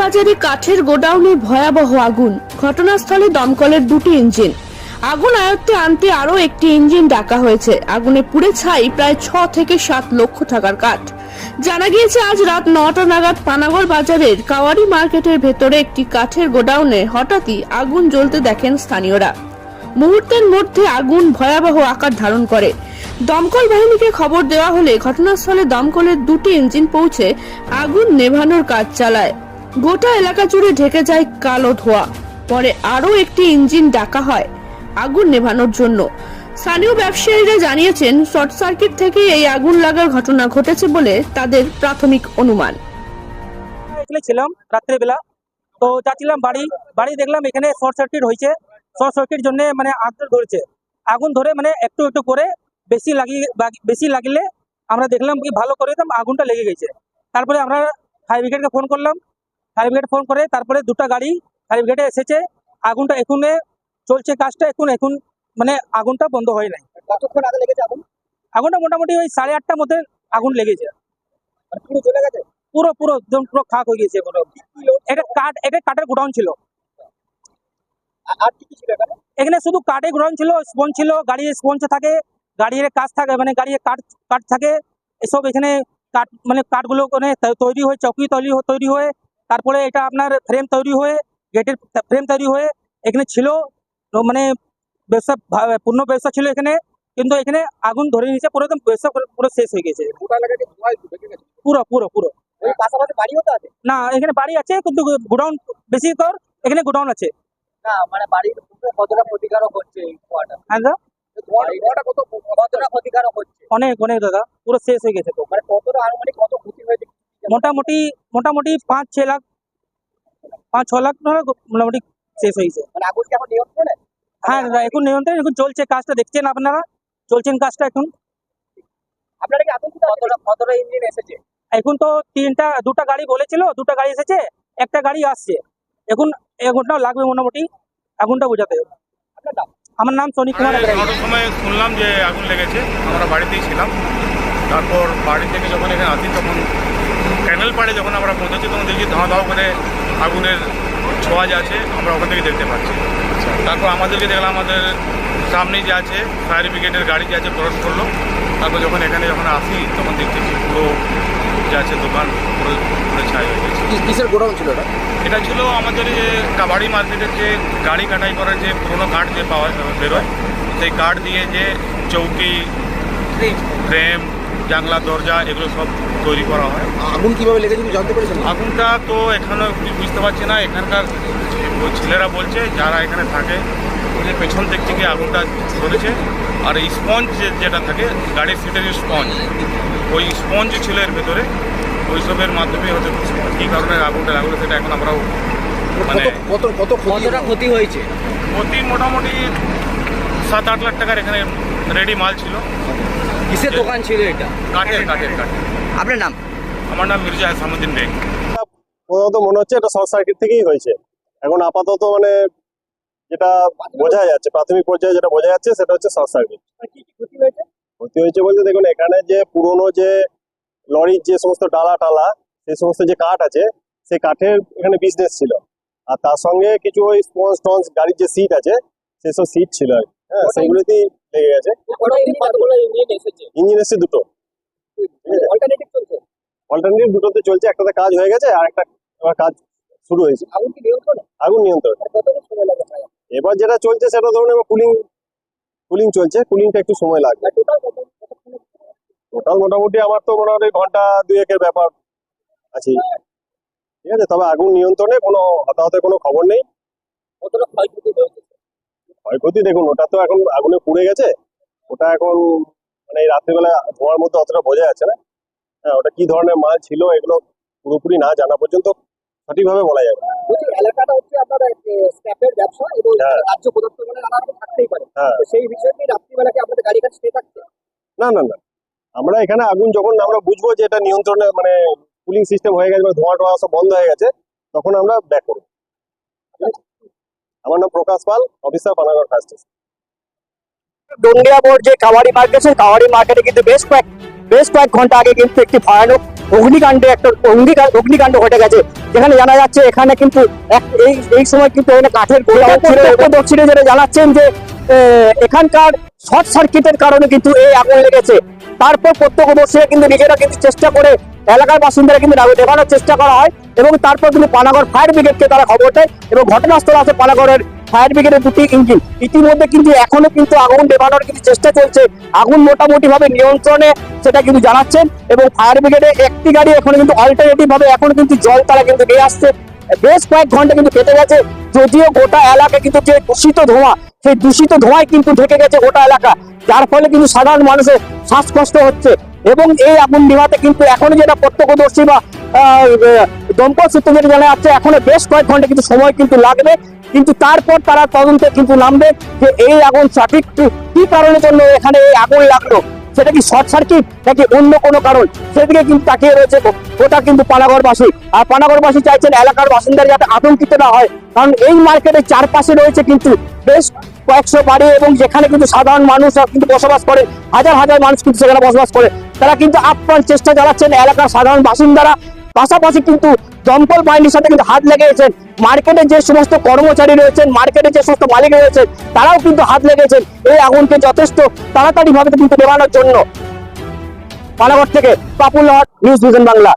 বাজারে কাঠের গোডাউনে ভয়াবহ আগুন। ঘটনাস্থলে দমকলের দুটি ইঞ্জিন। আগুন আয়ত্তে আনতে আরও একটি ইঞ্জিন ডাকা হয়েছে। আগুনে পুড়ে ছাই প্রায় ছ থেকে সাত লক্ষ টাকার কাঠ। জানা গিয়েছে, আজ রাত নটা নাগাদ পানাগড় বাজারের কাওয়ারি মার্কেটের ভেতরে একটি কাঠের গোডাউনে হঠাৎই আগুন জ্বলতে দেখেন স্থানীয়রা। মুহূর্তের মধ্যে আগুন ভয়াবহ আকার ধারণ করে। দমকল বাহিনীকে খবর দেওয়া হলে ঘটনাস্থলে দমকলের দুটি ইঞ্জিন পৌঁছে আগুন নেভানোর কাজ চালায়। গোটা এলাকা জুড়ে ঢেকে যায় কালো ধোঁয়া। পরে আরও একটি ইঞ্জিন ডাকা হয় আগুন নেভানোর জন্য। স্থানীয় ব্যবসায়ীরা জানিয়েছেন, শর্ট সার্কিট থেকে এই আগুন লাগার ঘটনা ঘটেছে বলে তাদের প্রাথমিক অনুমান। এখানে ছিলাম রাত্রেবেলা। তো যাচ্ছিলাম বাড়ি বাড়ি দেখলাম এখানে শর্ট সার্কিট হয়েছে। শর্ট সার্কিট জন্য মানে আগুন ধরেছে। আগুন ধরে মানে একটু একটু করে বেশি লাগিয়ে বেশি লাগলে আমরা দেখলাম কি ভালো করে আগুনটা লেগে গেছে। তারপরে আমরা ফায়ার ব্রিগেডকে ফোন করলাম। ফায়ার ব্রিগেড ফোন করে তারপরে দুটো গাড়ি ফায়ার ব্রিগেডে এসেছে। আগুনটা এখনে চলছে কাজটা এখন এখন মানে আগুনটা বন্ধ হয় নাই। কতক্ষণ আগে লেগেছে আগুন? আগুনটা মোটামুটি ওই সাড়ে আটটার মধ্যে আগুন লেগেছে। মানে পুরো চলে গেছে? পুরো পুরো একদম পুরো খাক হয়ে গেছে এটা কাঠ এটা কাঠের গোডাউন ছিল। এখানে? শুধু কাঠের গোডাউন ছিল স্পঞ্জ ছিল গাড়ির স্পঞ্জ থাকে গাড়ির কাজ থাকে মানে গাড়ির কাঠ কাঠ থাকে এসব এখানে কাঠ মানে কাঠগুলো ওখানে তৈরি হয়ে চৌকি তৈরি তৈরি হয়ে তারপরে এটা আপনার ফ্রেম তৈরি হয়ে গেটের ফ্রেম তৈরি হয়ে এখানে ছিল। মানে ব্যবসা পূর্ণ ব্যবসা ছিল এখানে। কিন্তু এখানে আগুন ধরে নিয়েছে পুরো একদম ব্যবসা পুরো- শেষ হয়ে গেছে। পুরো পুরো পুরো পাশাপাশি বাড়িও তো আছে? না এখানে বাড়ি আছে কিন্তু গোডাউন বেশি তোর এখানে গোডাউন আছে। না মানে বাড়ির উপরে কতটা ক্ষতিকারক হচ্ছে হ্যাঁ দাদা? অনেক অনেক দাদা। পুরো শেষ হয়ে গেছে। তো মানে কতটা আনুমানিক কত ক্ষতি হয়েছে? মোটামুটি মোটামুটি পাঁচ ছ লাখ পাঁচ ছ লাখ টাকা মোটামুটি শেষ হয়েছে। মানে হ্যাঁ দাদা এখন নিয়ন্ত্রণ এখন চলছে কাজটা দেখছেন আপনারা? চলছেন কাজটা এখন। আপনারা কি আতঙ্কিত কতটা কতটা ইঞ্জিন এসেছে? এখন তো তিনটা দুটা গাড়ি বলেছিল দুটা গাড়ি এসেছে একটা গাড়ি আসছে। এখন এখনটাও লাগবে মোটামুটি আগুনটা বোঝাতে হবে। আপনার নাম? আমার নাম সনি কুমার। নটার সময় শুনলাম যে আগুন লেগেছে আমরা বাড়িতেই ছিলাম। তারপর বাড়ি থেকে যখন এখানে আসি তখন ক্যানেল পাড়ে যখন আমরা পৌঁছেছি তখন দেখছি ধাওয়া ধাওয়া করে আগুনের ছোঁয়া যে আছে আমরা ওখান থেকে দেখতে পাচ্ছি। তারপর আমাদেরকে দেখলাম আমাদের সামনে যে আছে ফায়ার ব্রিগেডের গাড়ি যে আছে ক্রস করল। তারপর যখন এখানে যখন আসি তখন দেখতেছি পুরো যে আছে দোকান পুরো পুরো ছাই হয়ে গেছে। কিসের গোডাউন ছিল এটা এটা ছিল আমাদের যে কাবাডি মার্কেটের যে গাড়ি কাটাই করার যে পুরোনো কাঠ যে পাওয়া বেরোয় সেই কাঠ দিয়ে যে চৌকি ফ্রেম জানলা দরজা এগুলো সব তৈরি করা হয়। আগুন কীভাবে লেগেছে জানতে পেরেছেন? আগুনটা তো এখানে বুঝতে পারছি না। এখানকার ছেলেরা বলছে যারা এখানে থাকে যে পেছন দিক থেকে আগুনটা ধরেছে। আর এই স্পঞ্জ যেটা থাকে গাড়ির সিটের স্পঞ্জ। ওই স্পঞ্জ ছিল এর ভেতরে ওইসবের মাধ্যমে হয়তো কী কারণে আগুনটা লাগল সেটা এখন আমরাও মানে কত কত কতটা ক্ষতি হয়েছে? ক্ষতি মোটামুটি সাত আট লাখ টাকার এখানে রেডি মাল ছিল। কিসের দোকান ছিল এটা? কাঠের কাঠের কাঠের। আপনার নাম? আমার নাম মির্জা হাসামুদ্দিন বেগ। প্রথমত মনে হচ্ছে এটা শর্ট সার্কিট থেকেই হয়েছে। এখন আপাতত মানে যেটা বোঝা যাচ্ছে প্রাথমিক পর্যায়ে যেটা বোঝা যাচ্ছে সেটা হচ্ছে শর্ট সার্কিট। কি কি ক্ষতি হয়েছে বলতে দেখুন এখানে যে পুরোনো যে লরির যে সমস্ত ডালা টালা সেই সমস্ত যে কাঠ আছে সেই কাঠের এখানে বিজনেস ছিল। আর তার সঙ্গে কিছু ওই স্পঞ্জ টঞ্জ গাড়ির যে সিট আছে সেসব সিট ছিল আর হ্যাঁ সেগুলোতেই লেগে গেছে। ইঞ্জিন এসছে। দুটো। অল্টারনেটিভ দুটোতে চলছে একটাতে কাজ হয়ে গেছে আর একটা কাজ শুরু হয়েছে। আগুন নিয়ন্ত্রণে? আগুন নিয়ন্ত্রণ। এবার যেটা চলছে সেটা ধরুন এবার কুলিং কুলিং চলছে কুলিংটা একটু সময় লাগবে। টোটাল মোটামুটি আমার তো মোটামুটি ঘণ্টা দুয়েকের ব্যাপার আছে। ঠিক আছে তবে আগুন নিয়ন্ত্রণে কোনো হতাহতের কোনো খবর নেই। ক্ষয়ক্ষতি দেখুন ওটা তো এখন আগুনে পুড়ে গেছে। ওটা এখন মানে এই রাত্রিবেলা ধোঁয়ার মধ্যে অতটা বোঝা যাচ্ছে না। হ্যাঁ ওটা কি ধরনের মাল ছিল এগুলো পুরোপুরি না জানা পর্যন্ত সঠিকভাবে বলা যাবে না। এলাকাটা হচ্ছে আপনার স্ক্র্যাপের ব্যবসা এবং হ্যাঁ। রাজ্য প্রদত্ত মানে নানা রকম থাকতেই পারে। হ্যাঁ। তো সেই বিষয়ে কি রাত্রিবেলা কি আপনাদের গাড়ি কাছে থাকছে? না না না। আমরা এখানে আগুন যখন আমরা বুঝব যে এটা নিয়ন্ত্রণে মানে কুলিং সিস্টেম হয়ে গেছে বা ধোঁয়া টোয়া সব বন্ধ হয়ে গেছে তখন আমরা ব্যাক করব। আমার নাম Prakash Pal officer Panagarh fire station ডন্ডিয়া মোড় যে কাওয়ারি মার্কেট সেই কাওয়ারি মার্কেটে কিন্তু বেশ কয়েক বেশ কয়েক ঘণ্টা আগে কিন্তু একটি ভয়ানক অগ্নিকাণ্ডে একটা অগ্নিকাণ্ড অগ্নিকাণ্ড ঘটে গেছে। যেখানে জানা যাচ্ছে এখানে কিন্তু এই এই সময় কিন্তু এখানে কাঠের গোলা প্রত্যক্ষদর্শীরা যেটা জানাচ্ছেন যে এখানকার শর্ট সার্কিটের কারণে কিন্তু এই আগুন লেগেছে। তারপর প্রত্যক্ষদর্শীরা কিন্তু নিজেরা কিন্তু চেষ্টা করে এলাকার বাসিন্দারা কিন্তু নেভানোর চেষ্টা করা হয় এবং তারপর কিন্তু পানাগড় ফায়ার ব্রিগেডকে তারা খবর দেয় এবং ঘটনাস্থলে আছে পানাগড়ের ফায়ার ব্রিগেডের দুটি ইঞ্জিন। ইতিমধ্যে কিন্তু এখনও কিন্তু আগুন নেভানোর কিন্তু চেষ্টা চলছে। আগুন মোটামুটি ভাবে নিয়ন্ত্রণে, সেটা কিন্তু জানাচ্ছেন। এবং ফায়ার ব্রিগেডে একটি গাড়ি এখন কিন্তু অল্টারনেটিভ ভাবে এখন কিন্তু জল তারা কিন্তু নিয়ে আসছে। বেশ কয়েক ঘণ্টা কিন্তু কেটে গেছে। যদিও গোটা এলাকা কিন্তু যে দূষিত ধোঁয়া, সেই দূষিত ধোঁয়ায় কিন্তু ঢেকে গেছে গোটা এলাকা। যার ফলে কিন্তু সাধারণ মানুষের শ্বাসকষ্ট হচ্ছে। এবং এই আগুন নিভাতে কিন্তু এখনও যেটা প্রত্যক্ষদর্শী বা দমকল সূত্র যেটা জানা যাচ্ছে, এখনও বেশ কয়েক ঘণ্টা কিন্তু সময় কিন্তু লাগবে। কিন্তু তারপর তারা তদন্তে কিন্তু নামবে যে এই আগুন সঠিক কি- কারণের জন্য এখানে এই আগুন লাগল। সেটা কি শর্ট সার্কিট নাকি অন্য কোনো কারণ? সেদিকে কিন্তু তাকিয়ে রয়েছে গোটা কিন্তু পানাগড়বাসী। আর পানাগড়বাসী চাইছেন এলাকার বাসিন্দারা যাতে আতঙ্কিত না হয়। কারণ এই মার্কেটের চারপাশে রয়েছে কিন্তু বেশ কয়েকশো বাড়ি এবং যেখানে কিন্তু সাধারণ মানুষ কিন্তু বসবাস করে, হাজার হাজার মানুষ কিন্তু সেখানে বসবাস করে। তারা কিন্তু আপ্রাণ চেষ্টা চালাচ্ছেন এলাকার সাধারণ বাসিন্দারা। পাশাপাশি কিন্তু দমকল বাহিনীর সাথে কিন্তু হাত লেগেছেন মার্কেটে যে সমস্ত কর্মচারী রয়েছেন, মার্কেটে যে সমস্ত মালিক রয়েছেন, তারাও কিন্তু হাত লেগেছেন এই আগুনকে যথেষ্ট তাড়াতাড়ি ভাবে কিন্তু নেবানোর জন্য। পানাগড় থেকে পাপুল নিউজ ভিশন বাংলা।